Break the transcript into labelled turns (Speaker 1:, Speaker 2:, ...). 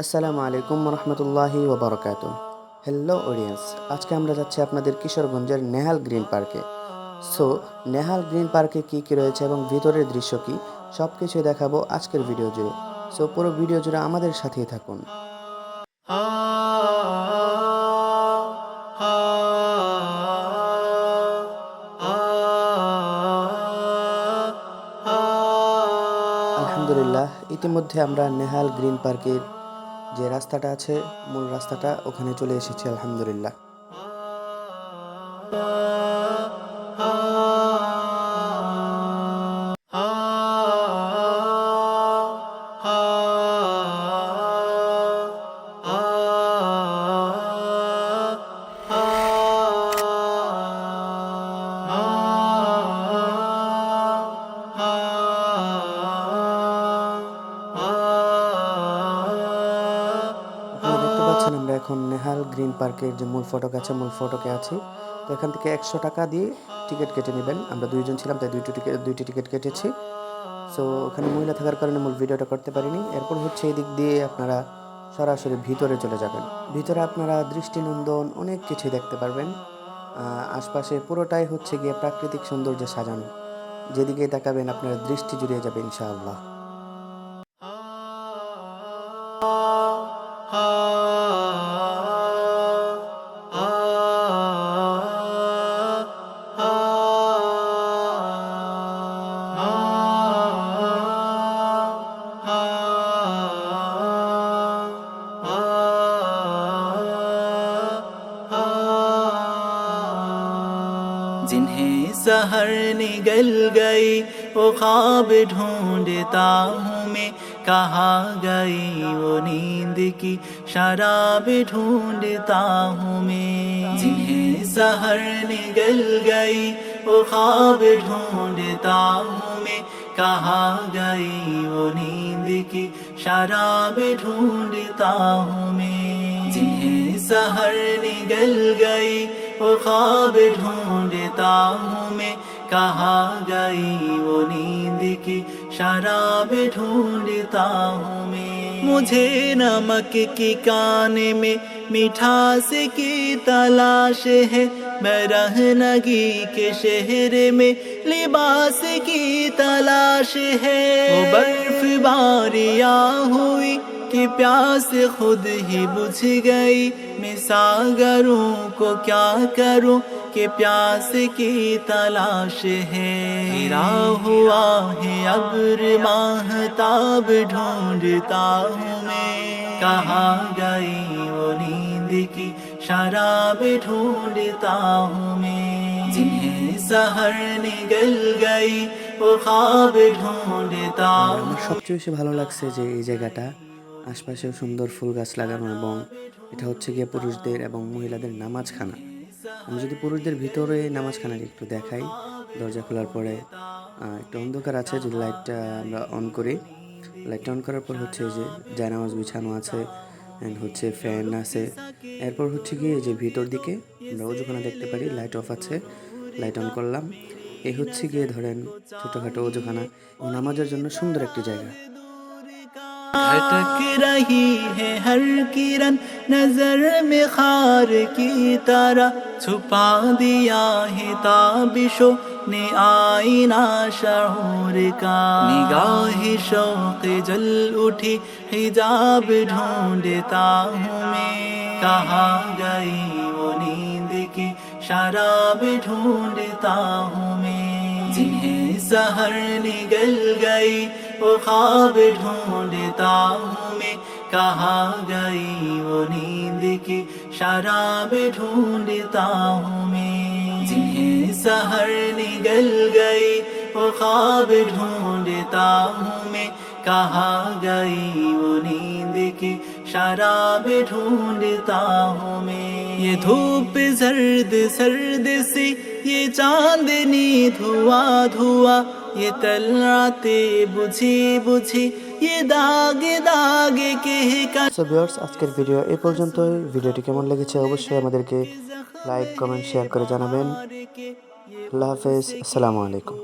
Speaker 1: আসসালামু আলাইকুম রহমতুল্লাহি ওবরকাত হ্যালো অডিয়েন্স আজকে আমরা যাচ্ছি আপনাদের কিশোরগঞ্জের নেহাল গ্রিন পার্কে। সো নেহাল গ্রিন পার্কে কী কী রয়েছে এবং ভিতরের দৃশ্য কী সব কিছুই দেখাবো আজকের ভিডিও জুড়ে। সো পুরো ভিডিও জুড়ে আমাদের সাথেই থাকুন। আলহামদুলিল্লাহ ইতিমধ্যে আমরা নেহাল গ্রিন পার্কের যে রাস্তাটা আছে মূল রাস্তাটা ওখানে চলে এসেছি আলহামদুলিল্লাহ। এখন নেহাল গ্রিন পার্কের যে মূল ফটক আছে, মূল ফটকে আছি। তো এখান থেকে একশো টাকা দিয়ে টিকিট কেটে নেবেন। আমরা দুইজন ছিলাম, তাই দুইটি টিকিট দুইটি টিকিট কেটেছি। সো ওখানে মহিলা থাকার কারণে মূল ভিডিওটা করতে পারিনি। এরপর হচ্ছে এই দিক দিয়ে আপনারা সরাসরি ভিতরে চলে যাবেন। ভিতরে আপনারা দৃষ্টিনন্দন অনেক কিছু দেখতে পারবেন। আশপাশে পুরোটাই হচ্ছে গিয়ে প্রাকৃতিক সৌন্দর্যে সাজানো। যেদিকে তাকাবেন আপনার দৃষ্টি জুড়িয়ে যাবে ইনশাআল্লাহ।
Speaker 2: जिन्हें सहर निगल गई वो ख्वाब ढूंढता हूँ मैं कहाँ गई वो नींद की शराब ढूंढता हूँ मैं जिन्हें सहर निगल गई वो ख्वाब ढूंढता हूँ मैं कहाँ गई वो नींद की शराब ढूंढता हूँ मैं जिन्हें सहर निगल गई वो ख्वाब ढूंढता हूँ मैं। कहाँ गई वो नींद की? शराब ढूंढता हूँ मैं। मुझे नमक की कान में मिठास की तलाश है। मैं रहनगी के शहर में लिबास की तलाश है। वो बर्फ़ बारियाँ हुई कि प्यास खुद ही बुझ गई मैं सागरों को क्या करूं कि प्यास की तलाश है गिरा हुआ है अब्र माहताब ढूंढता हूँ मैं कहाँ गई वो नींद की शराब ढूंढता हूँ मैं जिन्हें सहर निगल गई वो ख्वाब ढूंढता हूँ
Speaker 1: আমার সবচেয়ে বেশি ভালো লাগছে যে এই জায়গাটা আশপাশে সুন্দর ফুল গাছ লাগানো এবং এটা হচ্ছে গিয়ে পুরুষদের এবং মহিলাদের নামাজখানা। আমি যদি পুরুষদের ভিতরে নামাজখানাটি একটু দেখাই, দরজা খোলার পরে একটু অন্ধকার আছে, যদি লাইটটা আমরা অন করি, লাইটটা অন করার পর হচ্ছে যে জায়নামাজ বিছানো আছে অ্যান্ড হচ্ছে ফ্যান আছে। এরপর হচ্ছে গিয়ে যে ভিতর দিকে আমরা ওজুখানা দেখতে পারি, লাইট অফ আছে, লাইট অন করলাম। এই হচ্ছে গিয়ে ধরেন ছোটোখাটো ওজুখানা। ও নামাজের জন্য সুন্দর একটি জায়গা।
Speaker 2: भटक रही है हर किरण नजर में खार की तरह छुपा दिया है ताबिशो ने आईना शऊर का निगाह शौक जल उठी हिजाब ढूंढता हूँ मैं कहाँ गई वो नींद की शराब ढूंढता हूँ मैं जिन्हें सहर निगल गई वो ख्वाब ढूंढता हूँ मैं। कहाँ गई वो नींद की शराब ढूंढता हूँ मैं। सहर निगल गई वो ख्वाब ढूंढता हूँ मैं। कहाँ गई वो नींद की शराब ढूंढता हूँ मैं। ये धूप सर्द सर्द सी, ये चांदनी धुआँ धुआँ ये তলরাতে বুঝি বুঝি ये দাগে দাগে কে
Speaker 1: সো ভিউয়ার্স আজকের ভিডিও এই পর্যন্তই। ভিডিওটি কেমন লেগেছে অবশ্যই আমাদেরকে লাইক কমেন্ট শেয়ার করে জানাবেন। আল্লাহ হাফেজ। আসসালামু আলাইকুম।